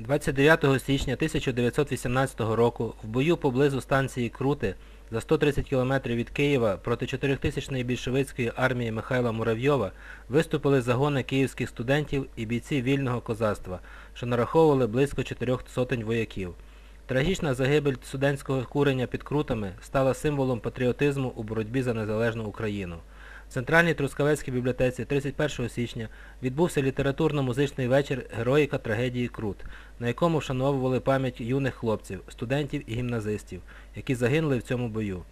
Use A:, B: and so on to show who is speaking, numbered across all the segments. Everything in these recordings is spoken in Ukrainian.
A: 29 січня 1918 року в бою поблизу станції Крути за 130 км від Києва проти 4000-ї більшовицької армії Михайла Муравйова виступили загони київських студентів і бійці вільного козацтва, що нараховували близько чотирьох сотень вояків. Трагічна загибель студентського курення під Крутами стала символом патріотизму у боротьбі за незалежну Україну. В Центральній Трускавецькій бібліотеці 31 січня відбувся літературно-музичний вечір «Героїка трагедії Крут», на якому вшановували пам'ять юних хлопців, студентів і гімназистів, які загинули в цьому бою.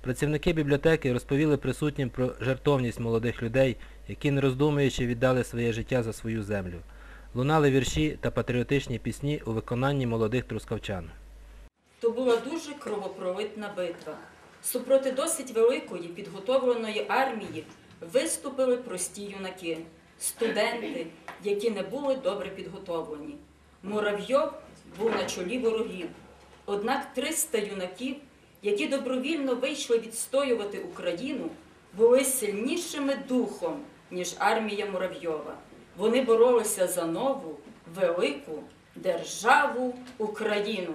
A: Працівники бібліотеки розповіли присутнім про жертовність молодих людей, які, не роздумуючи, віддали своє життя за свою землю. Лунали вірші та патріотичні пісні у виконанні молодих трускавчан.
B: То була дуже кровопролитна битва. Супроти досить великої підготовленої армії виступили прості юнаки, студенти, які не були добре підготовлені. Муравйов був на чолі ворогів. Однак 300 юнаків, які добровільно вийшли відстоювати Україну, були сильнішими духом, ніж армія Муравйова. Вони боролися за нову, велику державу Україну.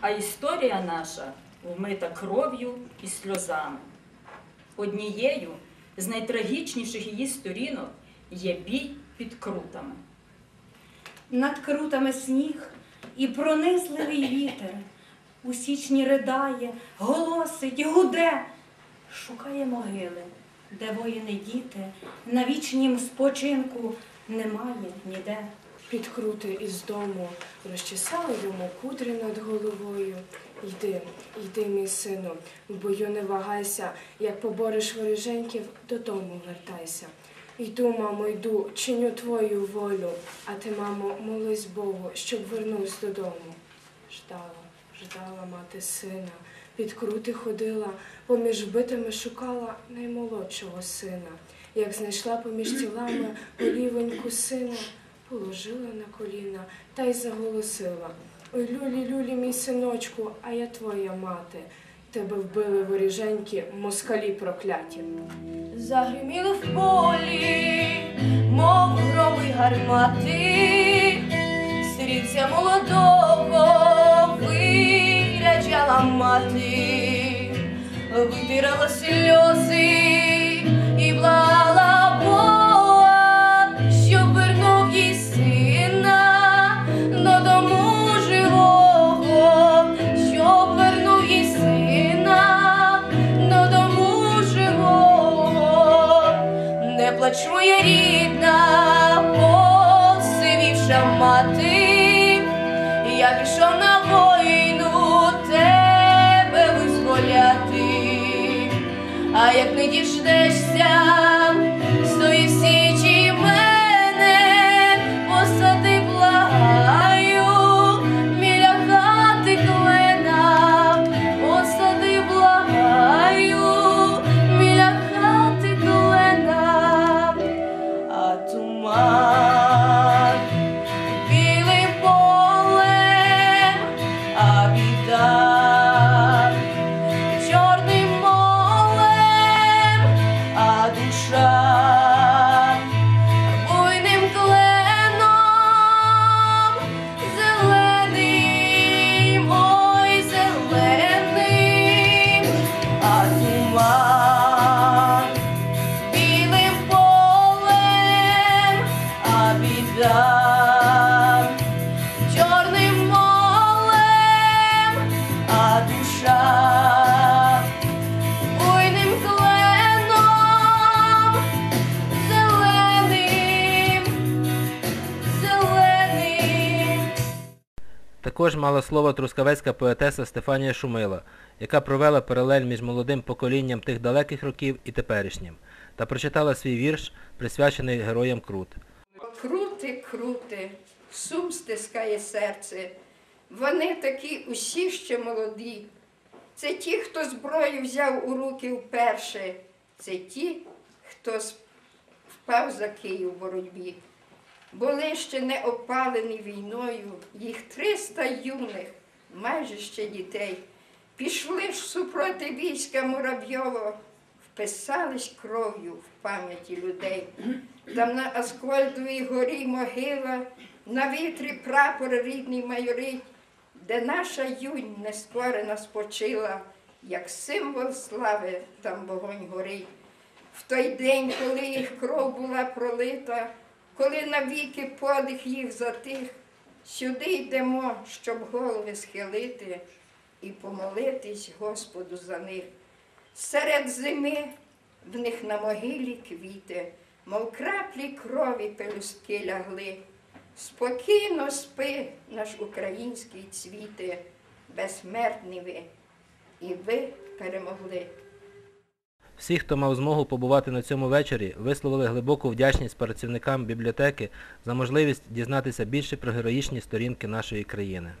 B: А історія наша вмита кров'ю і сльозами. Однією з найтрагічніших її сторінок є бій під крутами.
C: Над крутами сніг і пронизливий вітер. У січні ридає, голосить, гуде, шукає могили, де воїни діти, на вічнім спочинку немає ніде.
D: Підкрути із дому, розчесали йому кудрі над головою. Йди, йди, мій сину, в бою не вагайся, як побориш вороженьків, додому вертайся. Йду, мамо, йду, чиню твою волю, а ти, мамо, молись Богу, щоб вернувся додому. Ждала, ждала мати сина, під крути ходила, поміж битими шукала наймолодшого сина. Як знайшла поміж тілами олівоньку сина, положила на коліна та й заголосила. Люлі, люлі, мій синочку, а я твоя мати. Тебе вбили воріженьки, москалі прокляті.
C: Загриміли в полі, мов громи гармати, стрільця молодого виряджала мати, витирала сльози плачує рідна, посивівша мати, я пішов на війну тебе визволяти, а як не діждешся, а
A: Також мала слово трускавецька поетеса Стефанія Шумила, яка провела паралель між молодим поколінням тих далеких років і теперішнім, та прочитала свій вірш, присвячений героям Крут.
E: Крути, крути, сум стискає серце. Вони такі усі ще молоді. Це ті, хто зброю взяв у руки вперше. Це ті, хто впав за Київ в боротьбі. Були ще не опалені війною, їх 300 юних, майже ще дітей. Пішли ж супроти війська Муравйова, вписались кров'ю в пам'яті людей. Там на Аскольдовій горі могила, на вітрі прапор рідний майорить, де наша юнь нескорена спочила, як символ слави там вогонь горить. В той день, коли їх кров була пролита, коли навіки подих їх затих, сюди йдемо, щоб голови схилити і помолитись Господу за них. Серед зими в них на могилі квіти, мов краплі крові пелюстки лягли. Спокійно спи, наш український цвіте, безсмертні ви, і ви перемогли.
A: Всі, хто мав змогу побувати на цьому вечорі, висловили глибоку вдячність працівникам бібліотеки за можливість дізнатися більше про героїчні сторінки нашої країни.